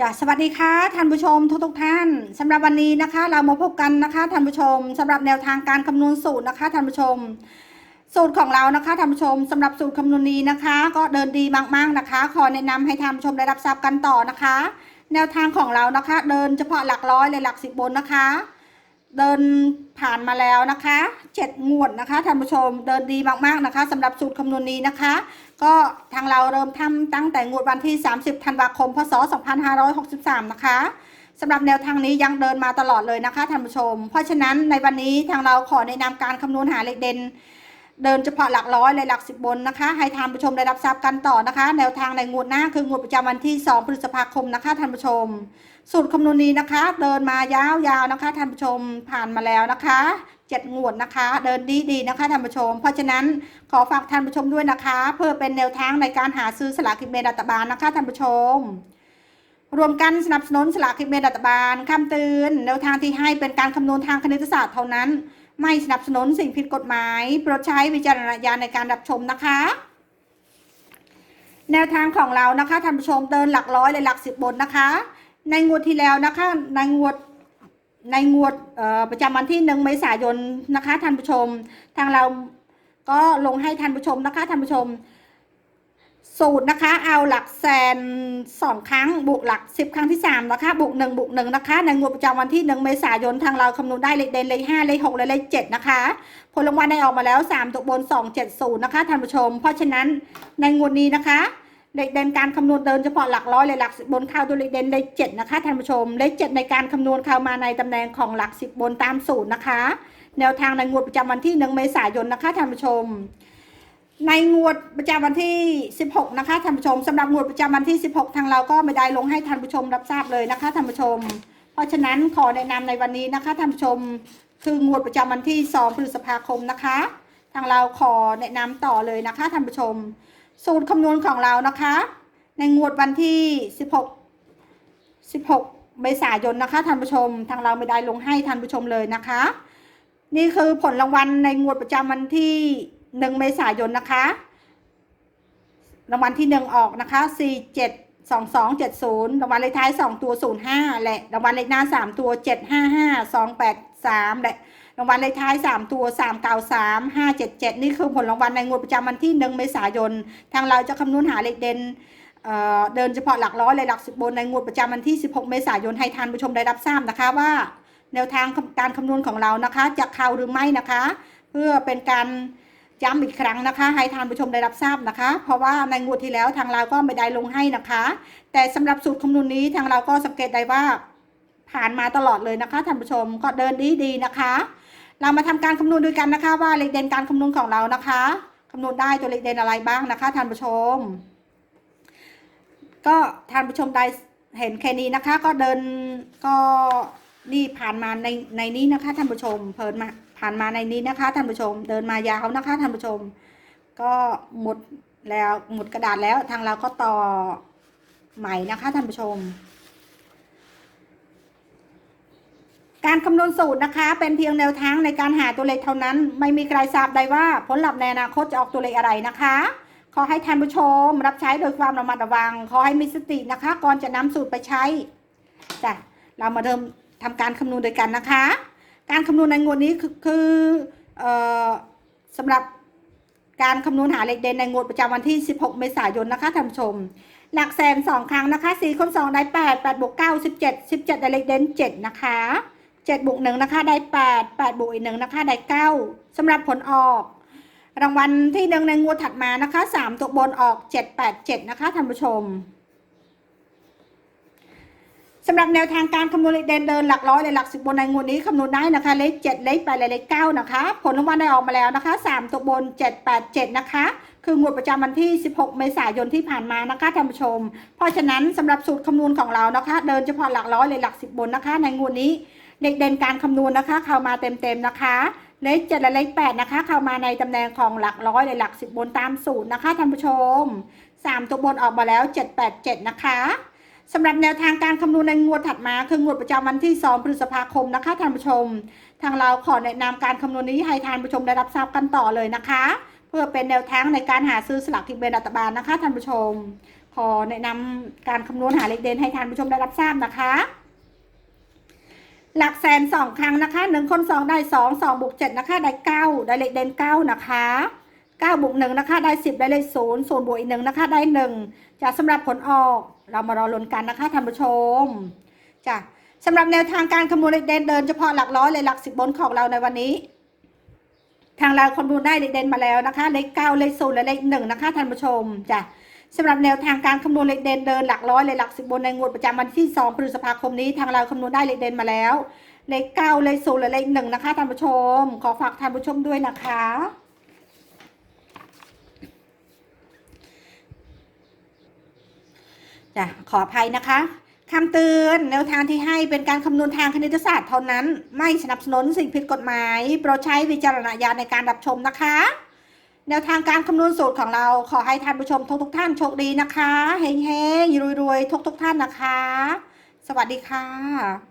จ้ะสวัสดีค่ะท่านผู้ชมทุกทุกท่านสำหรับวันนี้นะคะ เรามาพบกันนะคะท่านผู้ชมสำหรับแนวทางการคำนวณสูตรนะคะท่านผู้ชม สูตรของเรานะคะท่านผู้ชมสำหรับสูตรคำนวณนี้นะคะ ก็เดินดีมากๆนะคะ ขอแนะนำให้ท่านผู้ชมได้รับทราบกันต่อนะคะ แนวทางของเรานะคะ เดินเฉพาะหลักร้อยเลยหลักสิบบนนะคะ เดินผ่านมาแล้วนะคะเจ็ดงวดนะคะท่านผู้ชมเดินดีมากๆนะคะสำหรับสูตรคำนวณนี้นะคะ ก็ทางเราเริ่มทำตั้งแต่งวดวันที่ 30ธันวาคมพศ2563 นะคะสำหรับแนวทางนี้ยังเดินมาตลอดเลยนะคะท่านผู้ชม เพราะฉะนั้นในวันนี้ทางเราขอแนะนำการคำนวณหาเลขเด่น เดินเฉพาะหลักร้อยเลยหลักสิบบนนะคะ ให้ท่านผู้ชมได้รับทราบกันต่อนะคะ แนวทางในงวดหน้าคืองวดประจำวันที่ 2 พฤษภาคมนะคะท่านผู้ชม สูตรคำนวณนี้นะคะ เดินมายาวๆนะคะท่านผู้ชมผ่านมาแล้วนะคะเจ็ดงวดนะคะ เดินดีๆนะคะท่านผู้ชม เพราะฉะนั้นขอฝากท่านผู้ชมด้วยนะคะ เพื่อเป็นแนวทางในการหาซื้อสลากกินแบ่งรัฐบาลนะคะท่านผู้ชมรวมกันสนับสนุนสลากกินแบ่งรัฐบาลคำเตือนแนวทางที่ให้เป็นการคำนวณทางคณิตศาสตร์เท่านั้น ไม่สนับสนุนสิ่งผิดกฎหมาย โปรดใช้วิจารณญาณในการรับชมนะคะ แนวทางของเรานะคะท่านผู้ชมเดินหลักร้อยเลยหลักสิบบนนะคะ ในงวดที่แล้วนะคะในงวดในงวดประจำวันที่หนึ่งเมษายนนะคะท่านผู้ชม ทางเราก็ลงให้ท่านผู้ชมนะคะท่านผู้ชม สูตรนะคะ เอาหลักแสนสองครั้งบวกหลักสิบครั้งที่สามนะคะบวกหนึ่งบวกหนึ่งนะคะในงวดประจำวันที่หนึ่งเมษายนทางเราคำนวณได้เลขเด่นเลขห้าเลขหกและเลขเจ็ดนะคะผลรางวัลได้ออกมาแล้วสามตัวบนสองเจ็ดศูนย์นะคะท่านผู้ชม เพราะฉะนั้นในงวดนี้นะคะ เลขเด่นการคำนวณเดินเฉพาะหลักร้อยเลยหลักสิบบนเข้าตัวเลขเด่นเลขเจ็ดนะคะท่านผู้ชมเลขเจ็ดในการคำนวณเข้ามาในตำแหน่งของหลักสิบบนตามสูตรนะคะ แนวทางในงวดประจำวันที่หนึ่งเมษายนนะคะท่านผู้ชม ในงวดประจำวันที่ 16 นะคะท่านผู้ชมสำหรับงวดประจำวันที่ 16 ทางเราก็ไม่ได้ลงให้ท่านผู้ชมรับทราบเลยนะคะท่านผู้ชม เพราะฉะนั้นขอแนะนำในวันนี้นะคะท่านผู้ชมคืองวดประจำวันที่ 2 พฤษภาคมนะคะ ทางเราขอแนะนำต่อเลยนะคะท่านผู้ชม สูตรคำนวณของเรานะคะ ในงวดวันที่ 16 16 เมษายนนะคะท่านผู้ชม ทางเราไม่ได้ลงให้ท่านผู้ชมเลยนะคะ นี่คือผลรางวัลในงวดประจำวันที่ 1เมษายนนะคะ รางวัลที่1ออกนะคะ4 7 2 2 7 0รางวัลเลขท้าย2ตัว05และรางวัลเลขหน้า3ตัว755 283แปดสามและรางวัลเลขท้าย3ตัว393 577นี่คือผลรางวัลในงวดประจำวันที่1เมษายน ทางเราจะคำนวณหาเลขเด่นเเดินเฉพาะหลักร้อยเลยหลักสิบบนในงวดประจำวันที่ 16 เมษายนให้ท่านผู้ชมได้รับทราบนะคะว่า แนวทางการคำนวณของเรานะคะจะเข้าหรือไม่นะคะ เพื่อเป็นการ ย้ำอีกครั้งนะคะ ให้ท่านผู้ชมได้รับทราบนะคะ เพราะว่าในงวดที่แล้วทางเราก็ไม่ได้ลงให้นะคะ แต่สำหรับสูตรคำนวณนี้ทางเราก็สังเกตได้ว่าผ่านมาตลอดเลยนะคะท่านผู้ชมก็เดินดีดีๆนะคะ เรามาทำการคำนวณด้วยกันนะคะ ว่าเลขเด่นการคำนวณของเรานะคะคำนวณได้ตัวเลขเด่นอะไรบ้างนะคะท่านผู้ชม ก็ท่านผู้ชมได้เห็นแค่นี้นะคะ ก็เดินก็นี่ผ่านมาในในนี้นะคะท่านผู้ชมเพิ่นมา ผ่านมาในนี้นะคะท่านผู้ชม เดินมายาวนะคะท่านผู้ชม ก็หมดแล้วหมดกระดาษแล้วทางเราก็ต่อใหม่นะคะท่านผู้ชม การคำนวณสูตรนะคะ เป็นเพียงแนวทางในการหาตัวเลขเท่านั้น ไม่มีใครทราบได้ว่าผลลัพธ์ในอนาคตจะออกตัวเลขอะไรนะคะขอให้ท่านผู้ชม รับใช้โดยความระมัดระวัง ขอให้มีสตินะคะ ก่อนจะนำสูตรไปใช้จ้ะเรามาเริ่มทำการคำนวณด้วยกันนะคะ การคำนวณในงวดนี้คือคืออสำหรับการคำนวณหาเลขเด่นในงวดประจำวันที่ 16 เมษายนนะคะท่านผู้ชม หลักแสนสองครั้งนะคะ4คน2ได้8 8บวก9 17 17 ได้เลขเด่น7 นะคะ7บวก1นะคะได้ 8 8บวกอีก1นะคะได้ 9สำหรับผลออก รางวัลที่หนึ่งในงวดถัดมานะคะสามตัวบนออกเจ็ดแปดเจ็ดนะคะท่านผู้ชม สำหรับแนวทางการคำนวณเลขเด่นเดินหลักร้อยเลยหลักสิบบนในงวดนี้คำนวณได้นะคะเลขเจ็ดเลขแปดเลขเก้านะคะ ผลรางวัลได้ออกมาแล้วนะคะสามตัวบนเจ็ดแปดเจ็ดนะคะ คืองวดประจำวันที่ 16 เมษายนที่ผ่านมานะคะท่านผู้ชม เพราะฉะนั้นสำหรับสูตรคำนวณของเรานะคะ เดินเฉพาะหลักร้อยเลยหลักสิบบนนะคะ ในงวดนี้เด็กเด่นการคำนวณนะคะ เข้ามาเต็มๆนะคะเลขเจ็ดและเลขแปดนะคะ เข้ามาในตำแหน่งของหลักร้อยเลยหลักสิบบนตามสูตรนะคะท่านผู้ชมสามตัวบนออกมาแล้วเจ็ดแปดเจ็ดนะคะ สำหรับแนวทางการคำนวณในงวดถัดมา คืองวดประจำวันที่ 2 พฤษภาคมนะคะท่านผู้ชม ทางเราขอแนะนำการคำนวณนี้ให้ท่านผู้ชมได้รับทราบกันต่อเลยนะคะ เพื่อเป็นแนวทางในการหาซื้อสลากกินแบ่งรัฐบาลนะคะท่านผู้ชม ขอแนะนำการคำนวณหาเลขเด่นให้ท่านผู้ชมได้รับทราบนะคะ หลักแสนสองครั้งนะคะหนึ่งคนสองได้สองสองบวกเจ็ดนะคะได้เก้าได้เลขเด่นเก้านะคะเก้าบวกหนึ่งนะคะได้สิบได้เลขศูนย์ศูนย์บวกอีกหนึ่งนะคะได้หนึ่งจะสำหรับผลออก เรามารอลุ้นกันนะคะท่านผู้ชมจ้ะสำหรับแนวทางการคำนวณเลขเด่นเดินเฉพาะหลักร้อยเลยหลักสิบบนของเราในวันนี้ ทางเราคำนวณได้เลขเด่นมาแล้วนะคะ เลขเก้าเลขศูนย์และเลขหนึ่งนะคะท่านผู้ชมจ้ะสำหรับแนวทางการคำนวณเลขเด่นเดินหลักร้อยเลยหลักสิบบนในงวดประจำวันที่2พฤษภาคมนี้ทางเราคำนวณได้เลขเด่นมาแล้ว เลขเก้าเลขศูนย์และเลขหนึ่งนะคะท่านผู้ชม ขอฝากท่านผู้ชมด้วยนะคะ จ้ะขออภัยนะคะคำเตือนแนวทางที่ให้เป็นการคำนวณทางคณิตศาสตร์เท่านั้น ไม่สนับสนุนสิ่งผิดกฎหมายโปรดใช้วิจารณญาณในการรับชมนะคะ แนวทางการคำนวณสูตรของเราขอให้ท่านผู้ชมทุกทุกท่านโชคดีนะคะเฮงเฮงรวยๆทุกทุกท่านนะคะ สวัสดีค่ะ